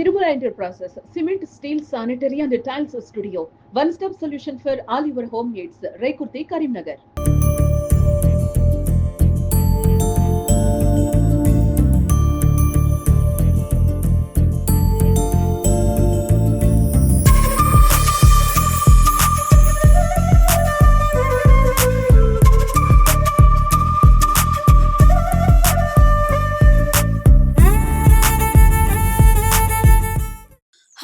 Tirumala Enterprises, cement, steel, sanitary and tiles studio. One-stop solution for all your home needs. Rekurti Karimnagar.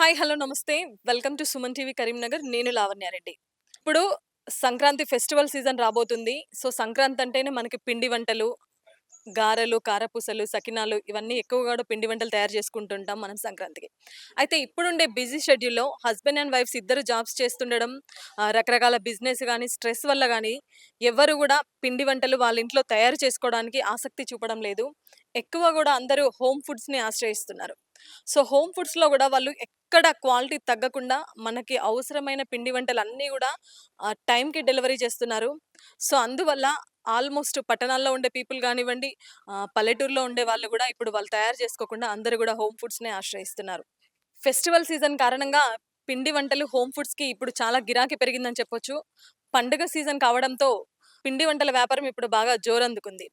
Hi hello నమస్తే. Welcome to Suman TV Karimnagar. నేను లావణ్యారెడ్డి ఇప్పుడు Sankranti festival season రాబోతుంది. So Sankranti అంటేనే మనకి పిండి వంటలు గారెలు కారపూసలు సకినాలు ఇవన్నీ ఎక్కువగా కూడా పిండి వంటలు తయారు చేసుకుంటుంటాం మనం సంక్రాంతికి. అయితే ఇప్పుడుండే బిజీ షెడ్యూల్లో హస్బెండ్ అండ్ వైఫ్స్ ఇద్దరు జాబ్స్ చేస్తుండడం రకరకాల బిజినెస్ కానీ స్ట్రెస్ వల్ల కానీ ఎవరు కూడా పిండి వంటలు వాళ్ళ ఇంట్లో తయారు చేసుకోవడానికి ఆసక్తి చూపడం లేదు. ఎక్కువ కూడా అందరూ హోమ్ ఫుడ్స్ని ఆశ్రయిస్తున్నారు. సో హోమ్ ఫుడ్స్లో కూడా వాళ్ళు ఎక్కడ క్వాలిటీ తగ్గకుండా మనకి అవసరమైన పిండి వంటలు అన్నీ కూడా టైంకి డెలివరీ చేస్తున్నారు. సో అందువల్ల ఆల్మోస్ట్ పట్టణాల్లో ఉండే పీపుల్ కానివ్వండి పల్లెటూరులో ఉండే వాళ్ళు కూడా ఇప్పుడు వాళ్ళు తయారు చేసుకోకుండా అందరూ కూడా హోమ్ ఫుడ్స్నే ఆశ్రయిస్తున్నారు. ఫెస్టివల్ సీజన్ కారణంగా పిండి వంటలు హోమ్ ఫుడ్స్కి ఇప్పుడు చాలా గిరాకీ పెరిగిందని చెప్పొచ్చు. పండుగ సీజన్ కావడంతో పిండి వంటల వ్యాపారం ఇప్పుడు బాగా జోరందుకుంది.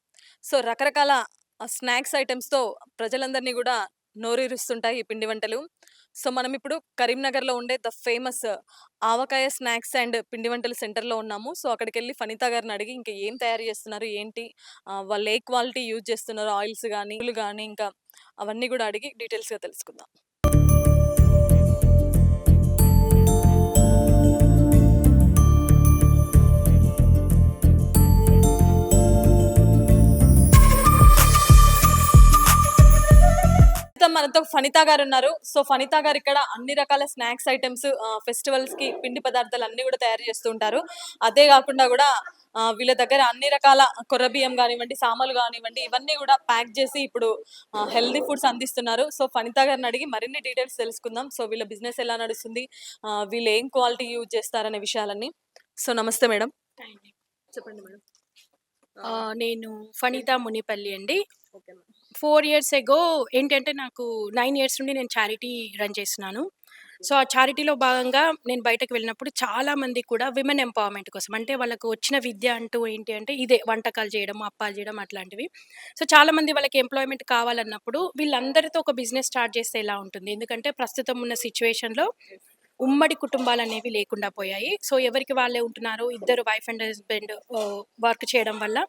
సో రకరకాల స్నాక్స్ ఐటమ్స్తో ప్రజలందరినీ కూడా నోరూరుస్తుంటాయి ఈ పిండి వంటలు. సో మనం ఇప్పుడు కరీంనగర్లో ఉండే the famous Avakaya snacks and పిండి వంటల సెంటర్లో ఉన్నాము. సో అక్కడికి వెళ్ళి ఫనిత గారిని అడిగి ఇంకా ఏం తయారు చేస్తున్నారు ఏంటి? వాళ్ళు ఏ క్వాలిటీ యూజ్ చేస్తున్నారు? ఆయిల్స్ కానీ కానీ ఇంకా అవన్నీ కూడా అడిగి డీటెయిల్స్గా తెలుసుకుందాం. మనతో ఫనిత గారు ఉన్నారు సో ఫనిత గారు ఇక్కడ అన్ని రకాల స్నాక్స్ ఐటమ్స్ ఫెస్టివల్స్కి పిండి పదార్థాలు అన్ని కూడా తయారు చేస్తూ ఉంటారు. అదే కాకుండా కూడా వీళ్ళ దగ్గర అన్ని రకాల కొర్ర బియ్యం కానివ్వండి సామాన్లు కానివ్వండి ఇవన్నీ కూడా ప్యాక్ చేసి ఇప్పుడు హెల్దీ ఫుడ్స్ అందిస్తున్నారు. సో ఫనిత గారిని అడిగి మరిన్ని డీటెయిల్స్ తెలుసుకుందాం. సో వీళ్ళ బిజినెస్ ఎలా నడుస్తుంది వీళ్ళు ఏం క్వాలిటీ యూజ్ చేస్తారనే విషయాలన్నీ. సో నమస్తే మేడం. చెప్పండి మేడం. నేను ఫణిత మునిపల్లి అండి. Okay madam. Four years ago ఏంటంటే నాకు నైన్ ఇయర్స్ నుండి నేను చారిటీ రన్ చేస్తున్నాను. సో ఆ చారిటీలో భాగంగా నేను బయటకు వెళ్ళినప్పుడు చాలా మంది కూడా విమెన్ ఎంపవర్మెంట్ కోసం అంటే వాళ్ళకు వచ్చిన విద్య అంటూ ఏంటి అంటే ఇదే వంటకాలు చేయడం అప్పాలు చేయడం అట్లాంటివి. సో చాలా మంది వాళ్ళకి ఎంప్లాయ్మెంట్ కావాలన్నప్పుడు వీళ్ళందరితో ఒక బిజినెస్ స్టార్ట్ చేస్తే ఎలా ఉంటుంది? ఎందుకంటే ప్రస్తుతం ఉన్న సిచ్యువేషన్లో ఉమ్మడి కుటుంబాలు అనేవి లేకుండా పోయాయి. సో ఎవరికి వాళ్ళే ఉంటున్నారు? ఇద్దరు వైఫ్ అండ్ హస్బెండ్ వర్క్ చేయడం వల్ల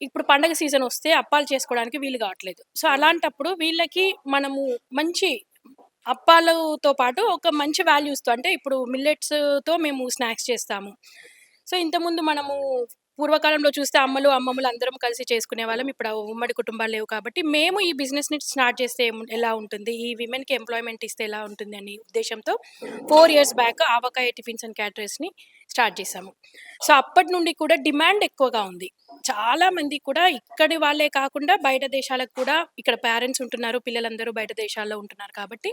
ఇప్పుడు పండగ సీజన్ వస్తే అప్పాలు చేసుకోవడానికి వీలు కావట్లేదు. సో అలాంటప్పుడు వీళ్ళకి మనము మంచి అప్పాలతో పాటు ఒక మంచి వాల్యూస్తో అంటే ఇప్పుడు మిల్లెట్స్తో మేము స్నాక్స్ చేస్తాము. సో ఇంతకుముందు మనము పూర్వకాలంలో చూస్తే అమ్మలు అమ్మమ్మలు అందరం కలిసి చేసుకునే వాళ్ళం. ఇప్పుడు ఉమ్మడి కుటుంబాలు లేవు కాబట్టి మేము ఈ బిజినెస్ని స్టార్ట్ చేస్తే ఎలా ఉంటుంది? ఈ విమెన్కి ఎంప్లాయ్మెంట్ ఇస్తే ఎలా ఉంటుంది? అనే ఉద్దేశంతో four years back Avakaya tiffins and క్యాటరర్స్ని start చేశాము. సో అప్పటి నుండి కూడా డిమాండ్ ఎక్కువగా ఉంది. చాలా మంది కూడా ఇక్కడి వాళ్ళే కాకుండా బయట దేశాలకు కూడా ఇక్కడ పేరెంట్స్ ఉంటున్నారు పిల్లలందరూ బయట దేశాల్లో ఉంటున్నారు కాబట్టి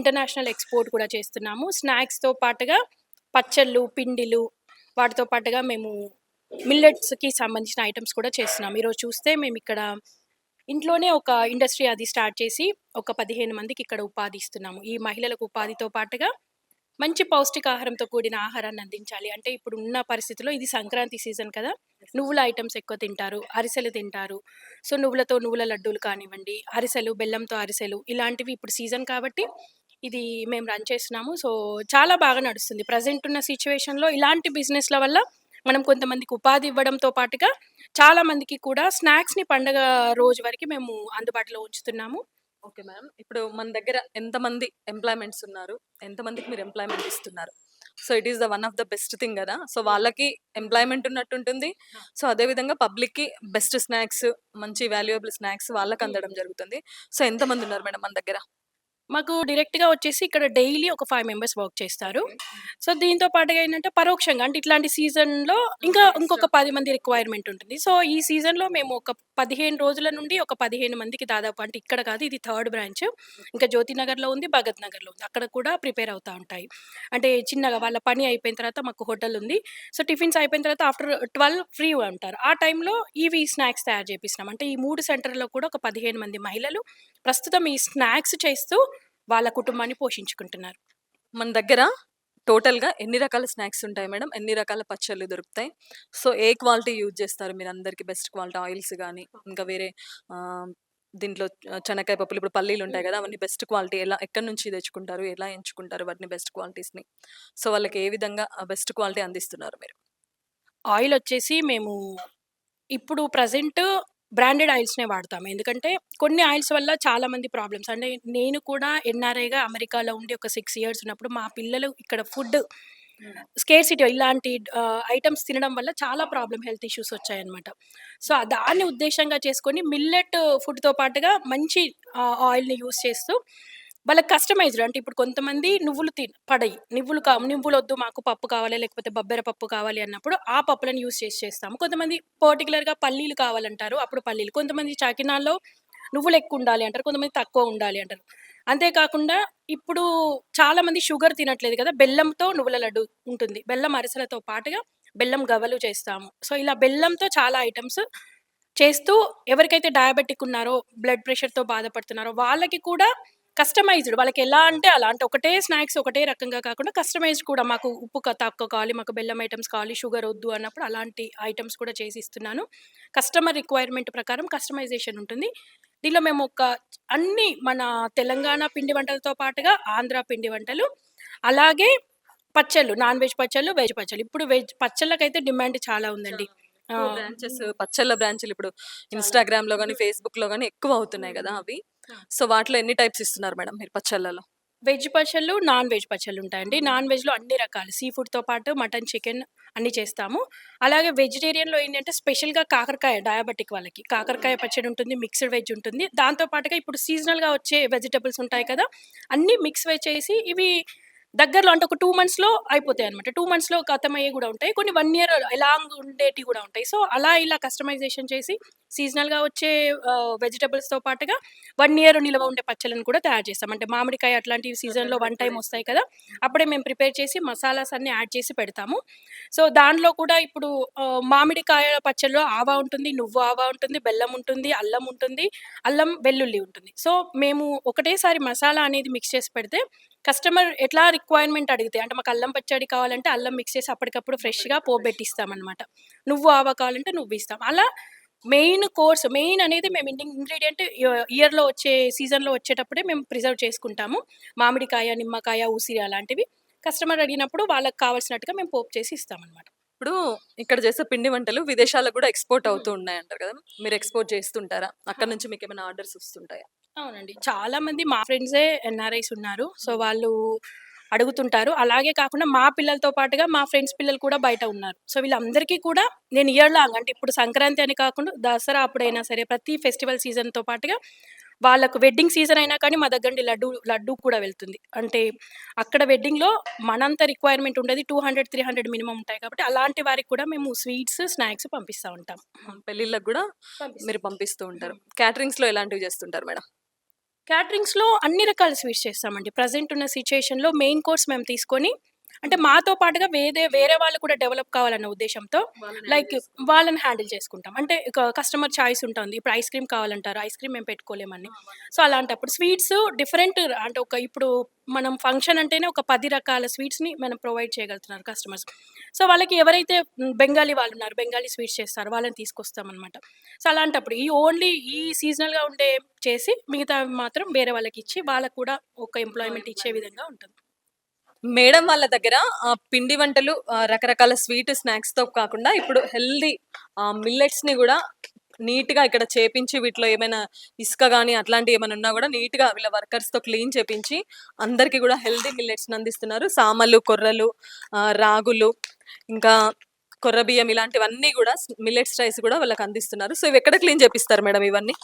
ఇంటర్నేషనల్ ఎక్స్పోర్ట్ కూడా చేస్తున్నాము. స్నాక్స్తో పాటుగా పచ్చళ్ళు పిండిలు వాటితో పాటుగా మేము మిల్లెట్స్కి సంబంధించిన ఐటమ్స్ కూడా చేస్తున్నాం. ఈరోజు చూస్తే మేము ఇక్కడ ఇంట్లోనే ఒక ఇండస్ట్రీ అది స్టార్ట్ చేసి ఒక పదిహేను మందికి ఇక్కడ ఉపాధి ఇస్తున్నాము. ఈ మహిళలకు ఉపాధితో పాటుగా మంచి పౌష్టికాహారంతో కూడిన ఆహారాన్ని అందించాలి. అంటే ఇప్పుడు ఉన్న పరిస్థితిలో ఇది సంక్రాంతి సీజన్ కదా. నువ్వుల ఐటమ్స్ ఎక్కువ తింటారు అరిసెలు తింటారు. సో నువ్వులతో నువ్వుల లడ్డూలు కానివ్వండి అరిసెలు బెల్లంతో అరిసెలు ఇలాంటివి ఇప్పుడు సీజన్ కాబట్టి ఇది మేము రన్ చేస్తున్నాము. సో చాలా బాగా నడుస్తుంది. ప్రజెంట్ ఉన్న సిచ్యువేషన్లో ఇలాంటి బిజినెస్ల వల్ల మనం కొంతమందికి ఉపాధి ఇవ్వడంతో పాటుగా చాలా మందికి కూడా స్నాక్స్ని పండగ రోజు వరకు మేము అందుబాటులో ఉంచుతున్నాము. Okay ma'am. ఇప్పుడు మన దగ్గర ఎంతమంది ఎంప్లాయ్మెంట్స్ ఉన్నారు? ఎంతమందికి మీరు ఎంప్లాయ్మెంట్ ఇస్తున్నారు? So it is the one of the best thing కదా? సో వాళ్ళకి ఎంప్లాయ్మెంట్ ఉన్నట్టు ఉంటుంది. సో అదే విధంగా పబ్లిక్కి బెస్ట్ స్నాక్స్ మంచి వాల్యుయబుల్ స్నాక్స్ వాళ్ళకి అందడం జరుగుతుంది. సో ఎంతమంది ఉన్నారు మేడం మన దగ్గర? మాకు డైరెక్ట్గా వచ్చేసి ఇక్కడ డైలీ ఒక ఫైవ్ మెంబర్స్ వర్క్ చేస్తారు. సో దీంతో పాటుగా ఏంటంటే పరోక్షంగా అంటే ఇట్లాంటి సీజన్లో ఇంకా ఇంకొక పది మంది రిక్వైర్మెంట్ ఉంటుంది. సో ఈ సీజన్లో మేము ఒక పదిహేను రోజుల నుండి ఒక పదిహేను మందికి దాదాపు అంటే ఇక్కడ కాదు ఇది థర్డ్ బ్రాంచ్. ఇంకా జ్యోతినగర్లో ఉంది భగత్ నగర్లో ఉంది. అక్కడ కూడా ప్రిపేర్ అవుతూ ఉంటాయి. అంటే చిన్నగా వాళ్ళ పని అయిపోయిన తర్వాత మాకు హోటల్ ఉంది. సో టిఫిన్స్ అయిపోయిన తర్వాత ఆఫ్టర్ ట్వెల్వ్ ఫ్రీ ఉంటారు ఆ టైంలో ఇవి స్నాక్స్ తయారు చేపిస్తున్నాం. అంటే ఈ మూడు సెంటర్లో కూడా ఒక పదిహేను మంది మహిళలు ప్రస్తుతం ఈ స్నాక్స్ చేస్తూ వాళ్ళ కుటుంబాన్ని పోషించుకుంటున్నారు. మన దగ్గర టోటల్‌గా ఎన్ని రకాల స్నాక్స్ ఉంటాయి మేడం? ఎన్ని రకాల పచ్చళ్ళు దొరుకుతాయి? సో, ఏ క్వాలిటీ యూజ్ చేస్తారు మీరు అందరికీ బెస్ట్ క్వాలిటీ ఆయిల్స్ కానీ ఇంకా వేరే దీంట్లో చెనక్కాయ పప్పులు ఇప్పుడు పల్లీలు ఉంటాయి కదా అవన్నీ బెస్ట్ క్వాలిటీ ఎలా ఎక్కడి నుంచి తెచ్చుకుంటారు? ఎలా ఎంచుకుంటారు వాటిని బెస్ట్ క్వాలిటీస్‌ని? సో, వాళ్ళకి ఏ విధంగా బెస్ట్ క్వాలిటీ అందిస్తున్నారు మీరు? ఆయిల్ వచ్చేసి మేము ఇప్పుడు ప్రజెంట్ బ్రాండెడ్ ఆయిల్స్‌నే వాడతాం. ఎందుకంటే కొన్ని ఆయిల్స్ వల్ల చాలా మంది ప్రాబ్లమ్స్ అంటే నేను కూడా ఎన్ఆర్ఐగా అమెరికాలో ఉండి ఒక 6 ఇయర్స్ ఉన్నప్పుడు మా పిల్లలు ఇక్కడ ఫుడ్ స్కేర్సిటీ ఇలాంటి ఆహ్, ఐటెమ్స్ తినడం వల్ల చాలా ప్రాబ్లమ్ హెల్త్ ఇష్యూస్ వచ్చాయన్నమాట. సో, దాన్ని ఉద్దేశంగా చేసుకొని మిల్లెట్ ఫుడ్‌తో పాటుగా మంచి ఆహ్, ఆయిల్‌ని యూజ్ చేస్తూ వాళ్ళకి కస్టమైజ్డ్ అంటే ఇప్పుడు కొంతమంది నువ్వులు తి పడయి. నువ్వులు కా నువ్వులొద్దు మాకు పప్పు కావాలి లేకపోతే బబ్బెర పప్పు కావాలి అన్నప్పుడు ఆ పప్పులను యూజ్ చేసి చేస్తాము. కొంతమంది పర్టికులర్గా పల్లీలు కావాలంటారు. అప్పుడు పల్లీలు. కొంతమంది చాకినాల్లో నువ్వులు ఎక్కువ ఉండాలి అంటారు. కొంతమంది తక్కువ ఉండాలి అంటారు. అంతేకాకుండా ఇప్పుడు చాలా మంది షుగర్ తినట్లేదు కదా! బెల్లంతో నువ్వుల లడ్డు ఉంటుంది. బెల్లం అరిసెలతో పాటుగా బెల్లం గవ్వలు చేస్తాము. సో, ఇలా బెల్లంతో చాలా ఐటమ్స్ చేస్తూ ఎవరికైతే డయాబెటిక్ ఉన్నారో, బ్లడ్ ప్రెషర్‌తో బాధపడుతున్నారో వాళ్ళకి కూడా కస్టమైజ్డ్ వాళ్ళకి ఎలా అంటే అలా. అంటే ఒకటే స్నాక్స్ ఒకటే రకంగా కాకుండా కస్టమైజ్డ్ కూడా మాకు ఉప్పు తక్కువ కావాలి, మాకు బెల్లం ఐటెమ్స్ కావాలి, షుగర్ వద్దు అన్నప్పుడు అలాంటి ఐటెమ్స్ కూడా చేసి ఇస్తున్నాను. కస్టమర్ రిక్వైర్మెంట్ ప్రకారం కస్టమైజేషన్ ఉంటుంది. దీనిలో మేము ఒక అన్ని మన తెలంగాణ పిండి వంటలతో పాటుగా ఆంధ్ర పిండి వంటలు, అలాగే పచ్చళ్ళు, నాన్ వెజ్ పచ్చళ్ళు, వెజ్ పచ్చళ్ళు. ఇప్పుడు వెజ్ పచ్చళ్ళకైతే డిమాండ్ చాలా ఉందండి. బ్రాంచెస్ పచ్చళ్ళ బ్రాంచులు ఇప్పుడు ఇన్‌స్టాగ్రామ్‌లో గానీ, ఫేస్‌బుక్‌లో గానీ ఎక్కువ అవుతున్నాయి గదా! అవి. సో, వాటిలో ఎన్ని టైప్స్ ఇస్తున్నారు మేడం మీరు పచ్చళ్ళలో? వెజ్ పచ్చళ్ళు, నాన్ వెజ్ పచ్చళ్ళు ఉంటాయండి. నాన్ వెజ్‌లో అన్ని రకాలు సీ ఫుడ్‌తో పాటు మటన్, చికెన్ అన్నీ చేస్తాము. అలాగే వెజిటేరియన్‌లో ఏంటంటే స్పెషల్‌గా కాకరకాయ డయాబెటిక్ వాళ్ళకి. కాకరకాయ పచ్చడి ఉంటుంది, మిక్స్డ్ వెజ్ ఉంటుంది. దాంతో పాటుగా ఇప్పుడు సీజనల్‌గా వచ్చే వెజిటబుల్స్ ఉంటాయి కదా! అన్నీ మిక్స్ వెజ్ చేసి ఇవి దగ్గరలో అంటే ఒక 2 మంత్స్‌లో అయిపోతాయన్నమాట. 2 మంత్స్‌లో ఖతమయ్యేవి గూడా ఉంటాయి. కొన్ని 1 ఇయర్ లాంగ్ ఉండేటివి గూడా ఉంటాయి. సో, అలా ఇలా కస్టమైజేషన్ చేసి సీజనల్‌గా వచ్చే వెజిటబుల్స్‌తో పాటుగా వన్ ఇయర్ నిల్వ ఉండే పచ్చళ్ళను కూడా తయారు చేస్తాం. అంటే మామిడికాయ అట్లాంటివి సీజన్‌లో వన్ టైం వస్తాయి కదా! అప్పుడే మేము ప్రిపేర్ చేసి మసాలాస్ అన్నీ యాడ్ చేసి పెడతాము. సో, దానిలో కూడా ఇప్పుడు మామిడికాయ పచ్చళ్ళలో ఆవా ఉంటుంది, నువ్వు ఆవా ఉంటుంది, బెల్లం ఉంటుంది, అల్లం ఉంటుంది, అల్లం వెల్లుల్లి ఉంటుంది. సో, మేము ఒకటేసారి మసాలా అనేది మిక్స్ చేసి పెడితే కస్టమర్ ఎట్లా రిక్వైర్మెంట్ అడిగితే అంటే మాకు అల్లం పచ్చడి కావాలంటే అల్లం మిక్స్ చేసి అప్పటికప్పుడు ఫ్రెష్‌గా పోబెట్టిస్తామన్నమాట. నువ్వు ఆవా కావాలంటే నువ్వు ఇస్తాం. అలా మెయిన్ కోర్స్ మెయిన్ అనేది మేము ఇండి ఇంగ్రీడియంట్ ఇయర్‌లో వచ్చే సీజన్‌లో వచ్చేటప్పుడే మేము ప్రిజర్వ్ చేసుకుంటాము. మామిడికాయ, నిమ్మకాయ, ఉసిరి అలాంటివి. కస్టమర్ అడిగినప్పుడు వాళ్ళకి కావాల్సినట్టుగా మేము పోపు చేసి ఇస్తామన్నమాట. ఇప్పుడు ఇక్కడ చేసే పిండి వంటలు విదేశాలకు గూడా ఎక్స్‌పోర్ట్ అవుతూ ఉన్నాయంటారు కదా! మీరు ఎక్స్‌పోర్ట్ చేస్తుంటారా? అక్కడి నుంచి మీకేమైనా ఆర్డర్స్ వస్తుంటాయా? అవునండి. చాలా మంది మా ఫ్రెండ్సే ఎన్ఆర్ఐస్ ఉన్నారు. సో, వాళ్ళు అడుగుతుంటారు. అలాగే కాకుండా మా పిల్లలతో పాటుగా మా ఫ్రెండ్స్ పిల్లలు కూడా బయట ఉన్నారు. సో, వీళ్ళందరికీ కూడా నేను ఇయర్ లాంగ్ అంటే ఇప్పుడు సంక్రాంతి అని కాకుండా దసరా అప్పుడైనా సరే ప్రతి ఫెస్టివల్ సీజన్‌తో పాటుగా వాళ్ళకు వెడ్డింగ్ సీజన్ అయినా కానీ మా దగ్గర లడ్డు లడ్డు కూడా వెళ్తుంది. అంటే అక్కడ వెడ్డింగ్‌లో మనంత రిక్వైర్మెంట్ ఉండదు. 200, 300 మినిమమ్ ఉంటాయి కాబట్టి అలాంటి వారికి కూడా మేము స్వీట్స్, స్నాక్స్ పంపిస్తా ఉంటాం. పెళ్ళిళ్ళకి పంపిస్తాం. మీరు పంపిస్తూ ఉంటారు. క్యాటరింగ్స్‌లో ఎలాంటివి చేస్తుంటారు మేడం? క్యాటరింగ్స్‌లో అన్ని రకాల స్వీట్స్ చేస్తామండి. ప్రజెంట్ ఉన్న సిట్యుయేషన్‌లో మెయిన్ కోర్స్ మేము తీసుకొని అంటే మాతో పాటుగా వేరే వేరే వాళ్ళు కూడా డెవలప్ కావాలన్న ఉద్దేశ్యంతో లైక్ వాళ్ళని హ్యాండిల్ చేసుకుంటాం. అంటే కస్టమర్ చాయిస్ ఉంటుంది. ఇప్పుడు ఐస్ క్రీమ్ కావాలంటారు. ఐస్ క్రీమ్ మేము పెట్టుకోలేమని. సో, అలాంటప్పుడు స్వీట్స్ డిఫరెంట్ అంటే ఒక ఇప్పుడు మనం ఫంక్షన్ అంటేనే ఒక 10 రకాల స్వీట్స్‌ని మనం ప్రొవైడ్ చేయగలుగుతున్నారు కస్టమర్స్. సో, వాళ్ళకి ఎవరైతే బెంగాలీ వాళ్ళున్నారు. బెంగాలీ స్వీట్స్ చేస్తారు. వాళ్ళని తీసుకొస్తామన్నమాట. సో, అలాంటప్పుడు ఈ ఓన్లీ ఈ సీజనల్‌గా ఉండే చేసి మిగతావి మాత్రం వేరే వాళ్ళకిచ్చి వాళ్ళకి కూడా ఒక ఎంప్లాయ్‌మెంట్ ఇచ్చే విధంగా ఉంటుంది. మేడం వాళ్ళ దగ్గర పిండి వంటలు రకరకాల స్వీట్ స్నాక్స్తో కాకుండా ఇప్పుడు హెల్దీ మిల్లెట్స్ని కూడా నీట్గా ఇక్కడ చేపించి వీటిలో ఏమైనా ఇసుక కానీ అట్లాంటివి ఏమైనా ఉన్నా గూడా నీట్‌గా వీళ్ళ వర్కర్స్తో క్లీన్ చేపించి అందరికీ కూడా హెల్దీ మిల్లెట్స్ అందిస్తున్నారు. సామలు, కొర్రలు, రాగులు ఇంకా కొర్ర బియ్యం ఇలాంటివన్నీ కూడా మిల్లెట్స్ రైస్ కూడా వాళ్ళకి అందిస్తున్నారు. సో, ఇవి ఎక్కడ క్లీన్ చేపిస్తారు మేడం ఇవన్నీ?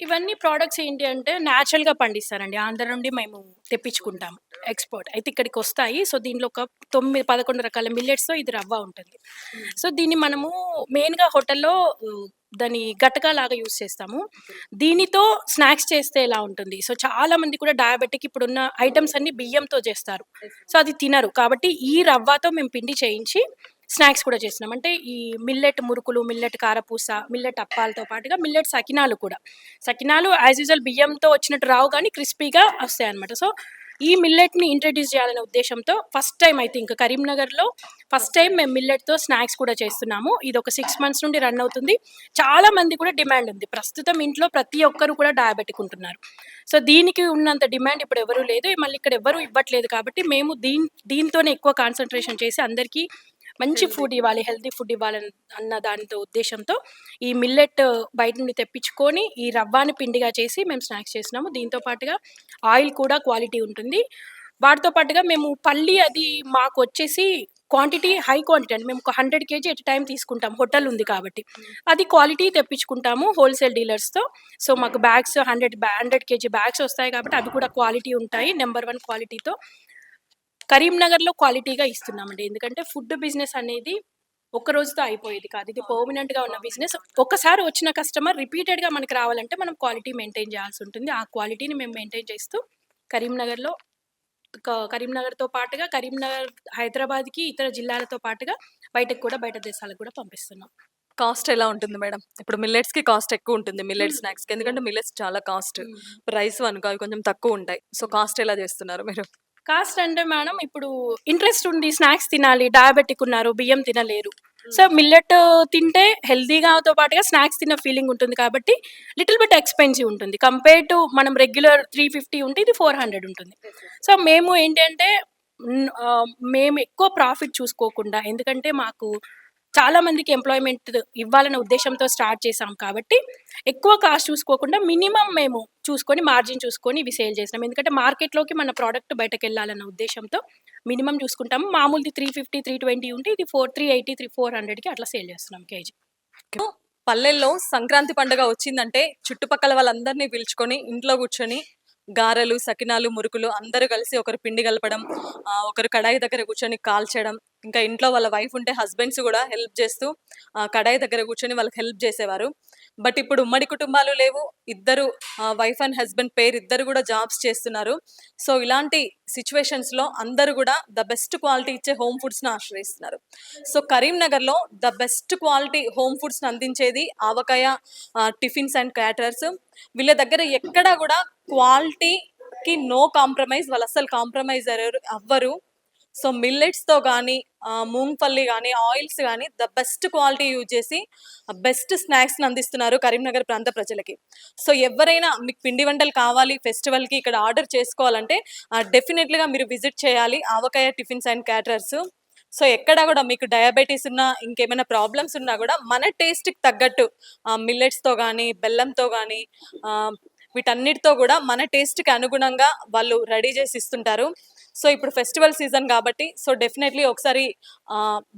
ఇవన్నీ ప్రొడక్ట్స్ ఏంటి అంటే నేచురల్‌గా పండిస్తారండి. ఆంధ్ర నుండి మేము తెప్పించుకుంటాం. ఎక్స్‌పోర్ట్. అయితే ఇక్కడికొస్తాయి. సో, దీనిలో ఒక 9, 11 రకాల మిల్లెట్స్‌తో ఇది రవ్వ ఉంటుంది. సో, దీన్ని మనము మెయిన్‌గా హోటల్‌లో దాన్ని గటకాలాగా యూజ్ చేస్తాము. దీనితో స్నాక్స్ చేస్తే ఎలా ఉంటుంది? సో, చాలా మంది కూడా డయాబెటిక్ ఇప్పుడున్న ఐటెమ్స్ అన్నీ బియ్యంతో చేస్తారు. సో, అది తినరు. కాబట్టి ఈ రవ్వతో మేము పిండి చేయించి స్నాక్స్ కూడా చేస్తున్నాం. అంటే ఈ మిల్లెట్ మురుకులు మిల్లెట్ కారపూస మిల్లెట్ అప్పాలతో పాటుగా మిల్లెట్ సకినాలు కూడా. సకినాలు యాజ్ యూజువల్ బియ్యంతో వచ్చినట్టు రావు కానీ క్రిస్పీగా వస్తాయి అనమాట సో ఈ మిల్లెట్ని ఇంట్రడ్యూస్ చేయాలనే ఉద్దేశంతో ఫస్ట్ టైం అయితే ఇంకా కరీంనగర్లో ఫస్ట్ టైం మేము మిల్లెట్తో స్నాక్స్ కూడా చేస్తున్నాము. ఇది ఒక సిక్స్ మంత్స్ నుండి రన్ అవుతుంది. చాలా మంది కూడా డిమాండ్ ఉంది. ప్రస్తుతం ఇంట్లో ప్రతి ఒక్కరు కూడా డయాబెటిక్ ఉంటున్నారు. సో దీనికి ఉన్నంత డిమాండ్ ఇప్పుడు ఎవరూ లేదు. మళ్ళీ ఇక్కడ ఎవరు ఇవ్వట్లేదు కాబట్టి మేము దీని దీంతోనే ఎక్కువ కాన్సన్ట్రేషన్ చేసి అందరికీ మంచి ఫుడ్ ఇవ్వాలి హెల్తీ ఫుడ్ ఇవ్వాలని అన్న దానితో ఉద్దేశంతో ఈ మిల్లెట్ బయట నుండి తెప్పించుకొని ఈ రవ్వాని పిండిగా చేసి మేము స్నాక్స్ చేసినాము దీంతో పాటుగా ఆయిల్ కూడా క్వాలిటీ ఉంటుంది. వాటితో పాటుగా మేము పల్లి అది మాకు వచ్చేసి క్వాంటిటీ హై క్వాంటిటీ అంటే మేము ఒక హండ్రెడ్ కేజీ ఎట్ టైం తీసుకుంటాం. హోటల్ ఉంది కాబట్టి. అది క్వాలిటీ తెప్పించుకుంటాము హోల్సేల్ డీలర్స్తో. సో మాకు bags hundred hundred KG bags వస్తాయి కాబట్టి అవి కూడా క్వాలిటీ ఉంటాయి నెంబర్ వన్ క్వాలిటీతో. కరీంనగర్లో క్వాలిటీగా ఇస్తున్నామండి. ఎందుకంటే ఫుడ్ బిజినెస్ అనేది ఒక రోజుతో అయిపోయేది కాదు. ఇది పర్మనెంట్గా ఉన్న బిజినెస్. ఒక్కసారి వచ్చిన కస్టమర్ రిపీటెడ్గా మనకి రావాలంటే మనం క్వాలిటీ మెయింటైన్ చేయాల్సి ఉంటుంది. ఆ క్వాలిటీని మేము మెయింటైన్ చేస్తూ కరీంనగర్లో క- కరీంనగర్తో పాటుగా కరీంనగర్ హైదరాబాద్కి ఇతర జిల్లాలతో పాటుగా బయటకు కూడా బయట దేశాలకు కూడా పంపిస్తున్నాం. కాస్ట్ ఎలా ఉంటుంది మేడం? ఇప్పుడు మిల్లెట్స్కి కాస్ట్ ఎక్కువ ఉంటుంది మిల్లెట్. స్నాక్స్ ఎందుకంటే మిల్లెట్స్ చాలా కాస్ట్. రైస్ అనుకో అవి కొంచెం తక్కువ ఉంటాయి. సో కాస్ట్ ఎలా చేస్తున్నారు మీరు కాస్ట్ అంటే మేడం ఇప్పుడు ఇంట్రెస్ట్ ఉంది స్నాక్స్ తినాలి డయాబెటిక్ ఉన్నారు బియ్యం తినలేరు. సో మిల్లెట్ తింటే హెల్దీగాతో పాటుగా స్నాక్స్ తిన్న ఫీలింగ్ ఉంటుంది కాబట్టి లిటిల్ బిట్ ఎక్స్పెన్సివ్ ఉంటుంది. కంపేర్ టు మనం రెగ్యులర్ త్రీ ఫిఫ్టీ ఉంటే ఇది ఫోర్ హండ్రెడ్ ఉంటుంది. సో మేము ఏంటంటే మేము ఎక్కువ ప్రాఫిట్ చూసుకోకుండా ఎందుకంటే మాకు చాలా మందికి ఎంప్లాయ్మెంట్ ఇవ్వాలనే ఉద్దేశంతో స్టార్ట్ చేసాం కాబట్టి ఎక్కువ కాస్ట్ చూసుకోకుండా మినిమం మేము చూసుకొని మార్జిన్ చూసుకొని ఇవి సేల్ చేసినాం. ఎందుకంటే మార్కెట్లోకి మన ప్రోడక్ట్ బయటకు వెళ్ళాలన్న ఉద్దేశంతో మినిమం చూసుకుంటాము. మామూలుది త్రీ ఫిఫ్టీ త్రీ ట్వంటీ ఉంటే ఇది four three eighty three four హండ్రెడ్కి అట్లా సేల్ చేస్తున్నాం కేజీ. పల్లెల్లో సంక్రాంతి పండుగ వచ్చిందంటే చుట్టుపక్కల వాళ్ళందరినీ పిలుచుకొని ఇంట్లో కూర్చొని గారెలు సకినాలు మురుకులు అందరూ కలిసి ఒకరు పిండి కలపడం ఒకరు కడాయి దగ్గర కూర్చొని కాల్చడం ఇంకా ఇంట్లో వాళ్ళ వైఫ్ ఉంటే హస్బెండ్స్ కూడా హెల్ప్ చేస్తూ కడాయి దగ్గర కూర్చొని వాళ్ళకి హెల్ప్ చేసేవారు. బట్ ఇప్పుడు ఉమ్మడి కుటుంబాలు లేవు. ఇద్దరు వైఫ్ అండ్ హస్బెండ్ పేరు ఇద్దరు కూడా జాబ్స్ చేస్తున్నారు. సో ఇలాంటి సిచ్యువేషన్స్లో అందరూ కూడా ద బెస్ట్ క్వాలిటీ ఇచ్చే హోమ్ ఫుడ్స్ను ఆశ్రయిస్తున్నారు. సో కరీంనగర్లో ద బెస్ట్ క్వాలిటీ హోమ్ ఫుడ్స్ని అందించేది ఆవకాయ టిఫిన్స్ అండ్ క్యాటరర్స్. వీళ్ళ దగ్గర ఎక్కడా కూడా క్వాలిటీకి నో కాంప్రమైజ్ వాళ్ళు అస్సలు కాంప్రమైజ్ అవ్వరు. సో మిల్లెట్స్తో కానీ మూంగ్ఫల్లి కానీ ఆయిల్స్ కానీ ద బెస్ట్ క్వాలిటీ యూజ్ చేసి బెస్ట్ స్నాక్స్ని అందిస్తున్నారు కరీంనగర్ ప్రాంత ప్రజలకి. సో ఎవరైనా మీకు పిండి వంటలు కావాలి ఫెస్టివల్కి ఇక్కడ ఆర్డర్ చేసుకోవాలంటే డెఫినెట్లీగా మీరు విజిట్ చేయాలి. Avakaya tiffins and caterers so ఎక్కడ కూడా మీకు డయాబెటీస్ ఉన్నా ఇంకేమైనా ప్రాబ్లమ్స్ ఉన్నా కూడా మన టేస్ట్కి తగ్గట్టు మిల్లెట్స్తో కానీ బెల్లంతో కానీ వీటన్నిటితో కూడా మన టేస్ట్కి అనుగుణంగా వాళ్ళు రెడీ చేసి ఇస్తుంటారు. సో ఇప్పుడు ఫెస్టివల్ సీజన్ కాబట్టి సో డెఫినెట్లీ ఒకసారి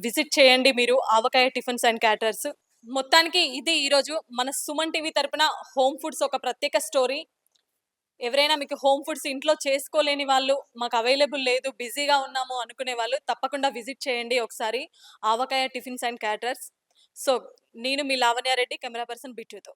విజిట్ చేయండి మీరు ఆవకాయ టిఫిన్స్ అండ్ క్యాటర్స్. మొత్తానికి ఇది ఈరోజు మన సుమన్ టీవీ తరపున హోమ్ ఫుడ్స్ ఒక ప్రత్యేక స్టోరీ. ఎవరైనా మీకు హోమ్ ఫుడ్స్ ఇంట్లో చేసుకోలేని వాళ్ళు మాకు అవైలబుల్ లేదు బిజీగా ఉన్నాము అనుకునే వాళ్ళు తప్పకుండా విజిట్ చేయండి ఒకసారి Avakaya tiffins and caters. So నేను మీ లావణ్యారెడ్డి కెమెరా పర్సన్ బిట్టుతో